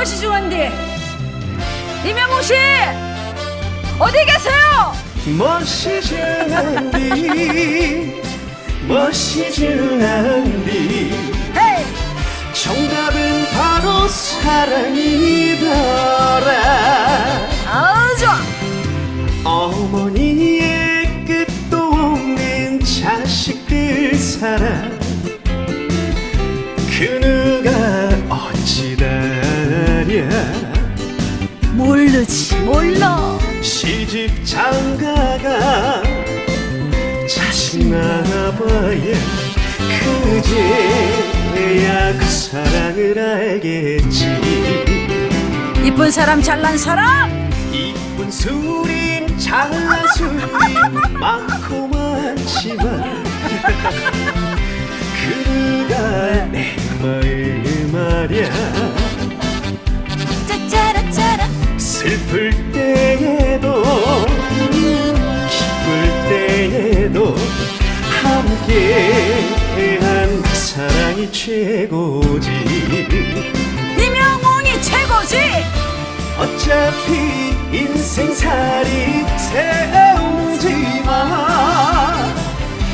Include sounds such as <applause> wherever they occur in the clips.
무엇이 중한디? 이명웅 씨 어디 계세요? 멋이 중한디 멋이 중한디 헤이 정답은 바로 사랑이더라 모르지 몰라. 시집 장가가 자식 낳아봐야 그제야 그 사랑을 알겠지. 이쁜 사람 잘난 사람? 이쁜 수림 잘난 수림 많고 많지만 그가 내 마음 말야 사랑이 최고지. 이명웅이 최고지? 어차피 인생살이 세우지만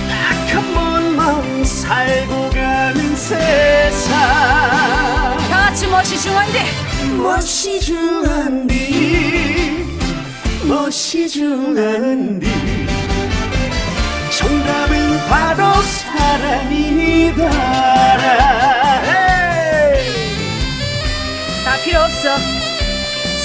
딱 한 번만 살고 가는 세상. 다 같이 멋이 중한디. 멋이 중한디. 멋이 중한디. 정답은 바로 사랑이더 없어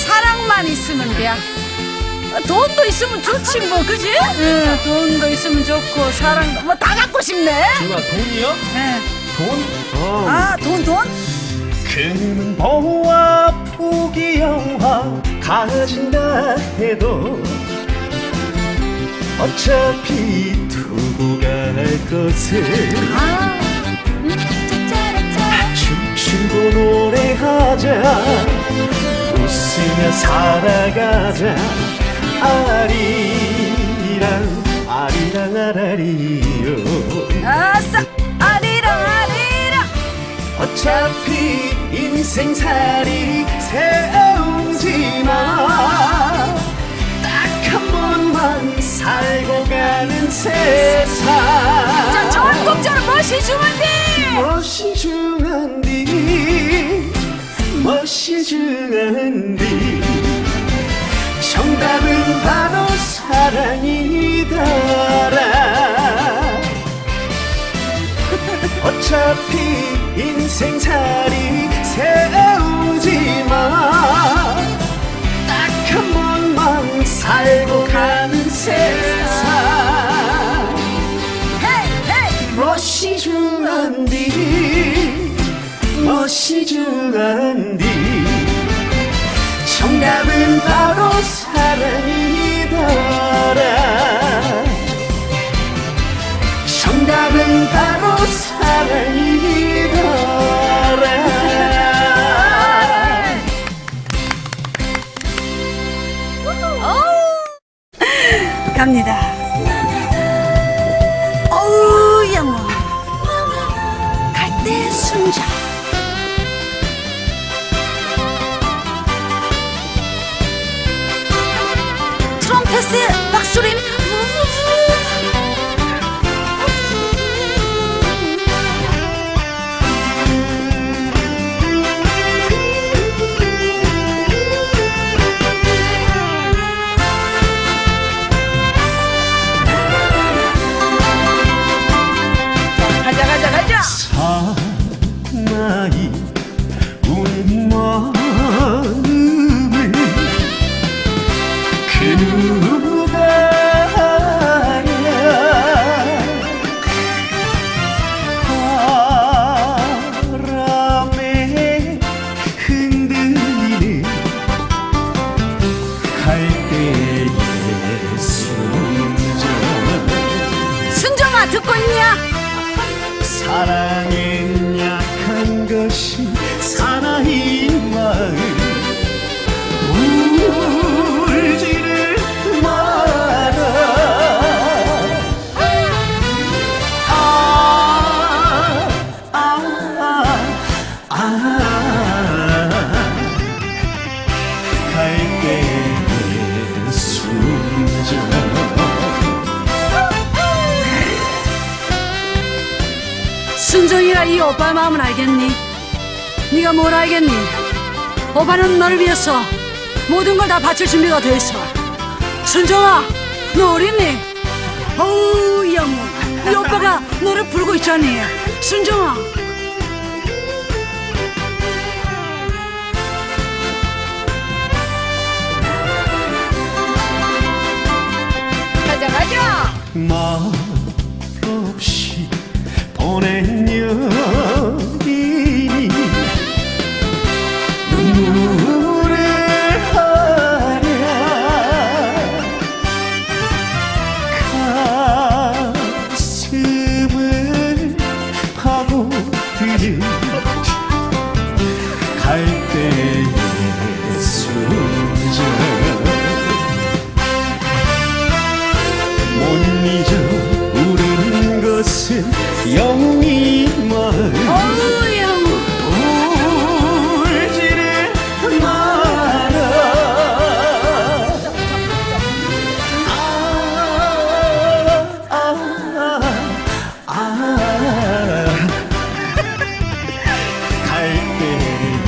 사랑만 있으면 돼 어, 돈도 있으면 좋지 뭐 그지? 응 돈도 있으면 좋고 사랑도 뭐 다 갖고 싶네 누나 돈이요? 응. 돈? 어. 아 돈 돈? 그는 보아 포기 영화 가진다 해도 어차피 두고 갈 것을 아 춤추고 노래하자. 웃으며 살아가자. 아리랑 아리랑 아라리요. 아싸 아리랑 아리랑. 어차피 인생살이 세우지만 딱 한 번만 살고 가는 세 멋이 중한디 정답은 바로 사랑이더라. <laughs> 어차피 인생살이 세우지만 딱한 번만 살고 가는 세상. 헤이 헤이 멋이 중한디 멋이 중한디 정답은 바로 사랑이더라. 정답은 바로 사랑이더라. 갑니다 순정아 듣고 있냐? 사랑엔 약한 것이 사나이 마음 순정이가 이 오빠의 마음을 알겠니? 네가 뭘 알겠니? 오빠는 너를 위해서 모든 걸 다 바칠 준비가 돼 있어. 순정아, 너 어딨니? 어우, 이 영웅. 이 오빠가 너를 부르고 있잖니. 순정아. 영웅이만 어우 영웅 울지를 마라 아, 아, 아. 갈대를